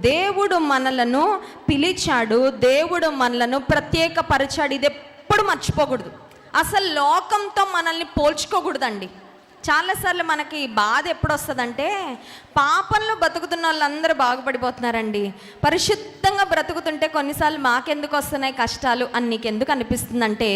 దేవుడు మనలను పిలిచాడు దేవుడు మనలను ప్రత్యేకపరిచాడు. ఇది ఎప్పుడు మర్చిపోకూడదు. అసలు లోకంతో మనల్ని పోల్చుకోకూడదండి. చాలాసార్లు మనకి బాధ ఎప్పుడు వస్తుందంటే పాపంలో బతుకుతున్న వాళ్ళందరూ బాగుపడిపోతున్నారండి. పరిశుద్ధంగా బ్రతుకుతుంటే కొన్నిసార్లు మాకెందుకు వస్తున్నాయి కష్టాలు అని నీకు ఎందుకు అనిపిస్తుందంటే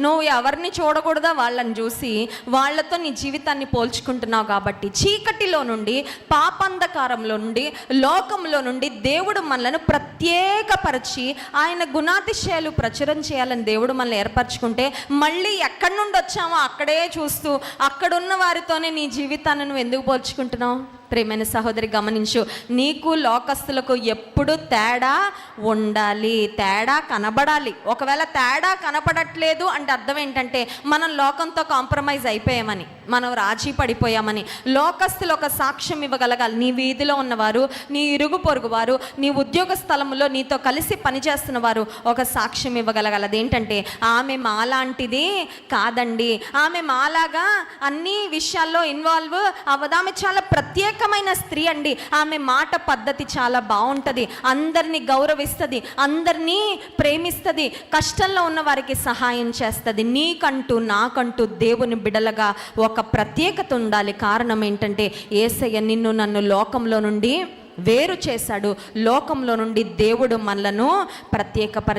నువ్వు ఎవరిని చూడకూడదా వాళ్ళని చూసి వాళ్ళతో నీ జీవితాన్ని పోల్చుకుంటున్నావు కాబట్టి చీకటిలో నుండి పాపంధకారంలో నుండి లోకంలో నుండి దేవుడు మనలను ప్రత్యేకపరిచి ఆయన గుణాతిశయాలు ప్రచురం చేయాలని దేవుడు మనల్ని ఏర్పరచుకుంటే మళ్ళీ ఎక్కడి నుండి వచ్చామో అక్కడే చూస్తూ అక్కడున్న వారితోనే నీ జీవితాన్ని నువ్వు ఎందుకు పోల్చుకుంటున్నావు? ప్రేమైన సహోదరి గమనించు. నీకు లోకస్తులకు ఎప్పుడు తేడా ఉండాలి. తేడా కనబడాలి. ఒకవేళ తేడా కనపడట్లేదు అంటే అర్థం ఏంటంటే మనం లోకంతో కాంప్రమైజ్ అయిపోయామని మనం రాజీ పడిపోయామని. లోకస్తులు ఒక సాక్ష్యం ఇవ్వగలగాలి. నీ వీధిలో ఉన్నవారు నీ ఇరుగు పొరుగు వారు నీ ఉద్యోగ స్థలంలో నీతో కలిసి పనిచేస్తున్న వారు ఒక సాక్ష్యం ఇవ్వగలగాలి. అదేంటంటే ఆమె మాలాంటిది కాదండి. ఆమె మాలాగా అన్ని విషయాల్లో ఇన్వాల్వ్ అవ్వదు. ఆమె చాలా ప్రత్యేకమైన స్త్రీ అండి. ఆమె మాట పద్ధతి చాలా బాగుంటుంది అందరినీ గౌరవిస్తుంది. అందరినీ ప్రేమిస్తుంది. కష్టంలో ఉన్న వారికి సహాయం చేస్తుంది. నీకంటూ నాకంటూ దేవుని బిడలగా ఒక ప్రత్యేకత ఉండాలి. కారణం ఏంటంటే ఏసయ్య నిన్ను నన్ను లోకంలో నుండి వేరు చేశాడు. లోకంలో నుండి దేవుడు మనలను ప్రత్యేకపరి